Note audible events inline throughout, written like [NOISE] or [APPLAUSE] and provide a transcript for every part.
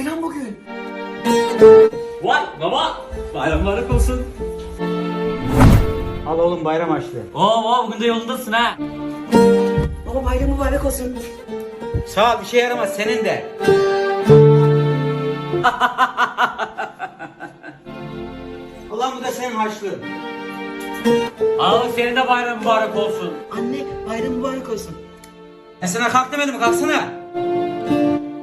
bayram bugün. Vay baba. Bayram mübarek olsun. Al oğlum bayram açlığı. Oo baba bugün de yolundasın ha. Baba bayram mübarek olsun. Sağ ol bir şey yaramaz senin de. [LAUGHS] Ulan bu da senin harçlığın. Al senin de bayram mübarek olsun. Anne bayram mübarek olsun. E sana kalk demedim mi? kalksana.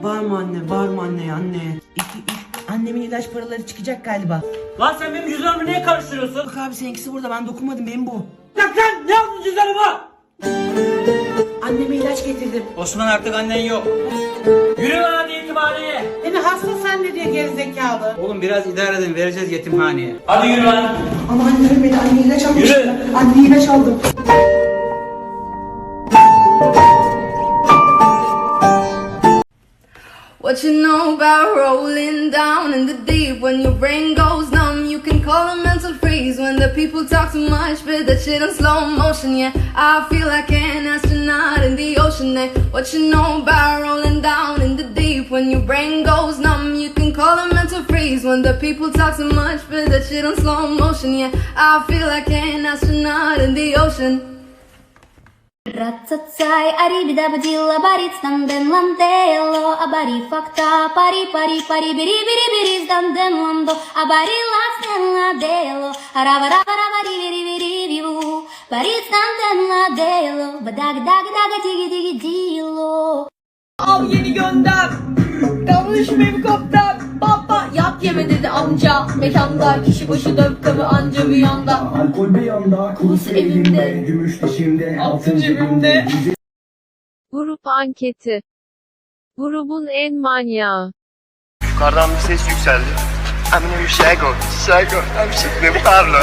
Bağırma anne, bağırma anne, anne. İki, üç. Annemin ilaç paraları çıkacak galiba. Lan sen benim cüzdanımı niye karıştırıyorsun? Bak abi seninkisi burada ben dokunmadım benim bu. Bak lan ne yaptın cüzdanıma? Anneme ilaç getirdim. Osman artık annen yok. Yürü lan hadi yetimhaneye. Beni hasta sen ne diye gerizekalı. Oğlum biraz idare edin vereceğiz yetimhaneye. Hadi yürü lan. Ama anne ölmedi anne ilaç almış. Yürü. Anne ilaç aldım. What you know about rolling down in the deep when your brain goes numb? You can call a mental freeze when the people talk too much, but that shit in slow motion. Yeah, I feel like an astronaut in the ocean. And what you know about rolling down in the deep when your brain goes numb? You can call a mental freeze when the people talk too much, but that shit in slow motion. Yeah, I feel like an astronaut in the ocean. Рацацай, ари бедабдила, бари станден лантело, абари факта, пари, пари, пари, бери, бери, бери, станден ландо, абари ластен ладело, арава, рава, рава, ривери, вери, виву, пари станден ладело, бадаг, даг, дага, диги, диги, дило. Al yeni gönder, davranış mevkopta. Baba yap yeme dedi amca. Mekanda kişi başı dört kabı anca bir yanda. Alkol bir yanda, kurs elimde, gümüş dişimde, altın cebimde. Grup anketi. Grubun en manyağı. Yukarıdan bir ses yükseldi. I'm in Chicago, Chicago, I'm Chicago, Carlo.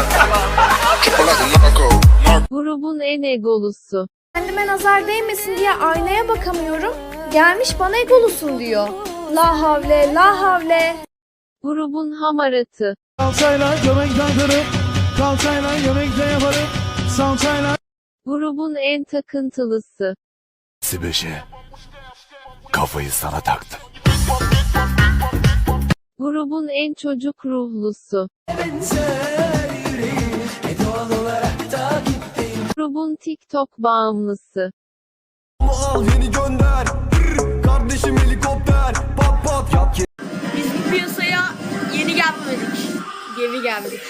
Grubun en egolusu. Kendime nazar değmesin diye aynaya bakamıyorum. Gelmiş bana egolusun diyor. La havle, la havle. Grubun hamaratı. Salçayla göbekten kırıp, kalçayla göbekten yaparım. Salçayla Grubun en takıntılısı. Sibeşe, kafayı sana taktım. Grubun en çocuk ruhlusu. Grubun TikTok bağımlısı. al yeni gönder. Kardeşim helikopter, pat pat yap Biz bu piyasaya yeni gelmedik. Geri geldik.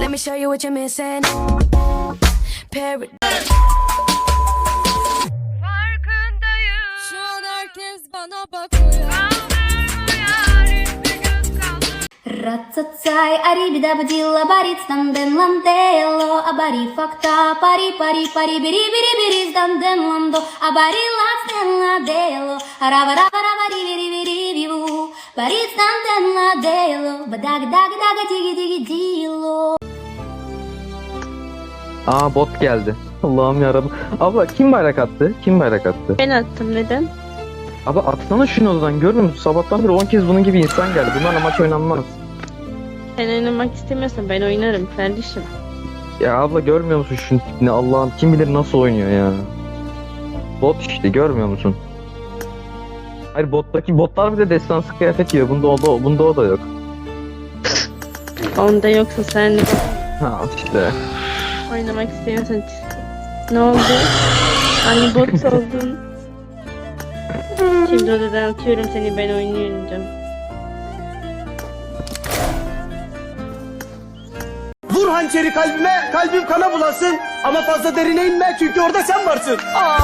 Let me show you what you're missing. Paradise. Şu an herkes bana bakıyor. Ратцацай, арибидабадилла, барицтан ден ландело, абари факта, пари пари пари, бери бери бери сдан ден ландо, абари лацтен ладело, аравараваравари вери вери виву, барицтан ден ладело, бадаг даг дага диги диги дило. Aa bot geldi. Allah'ım yarabbim. Abla kim bayrak attı? Kim bayrak attı? Ben attım neden? Abla atsana şunu o zaman görmüyor musun? Sabahtan beri 10 kez bunun gibi insan geldi. Bunlarla maç oynanmaz. Sen oynamak istemiyorsan ben oynarım kardeşim. Ya abla görmüyor musun şunun tipini? Allah'ım kim bilir nasıl oynuyor ya. Bot işte görmüyor musun? Hayır bottaki botlar bile destansı kıyafet giyiyor. Bunda o da, bunda o da yok. Onda yoksa sen Ha işte. oynamak istemiyorsan ne oldu? Hani bot oldun. [LAUGHS] Şimdi odadan atıyorum seni ben oynayacağım. Vur hançeri kalbime, kalbim kana bulasın. Ama fazla derine inme çünkü orada sen varsın. Aa,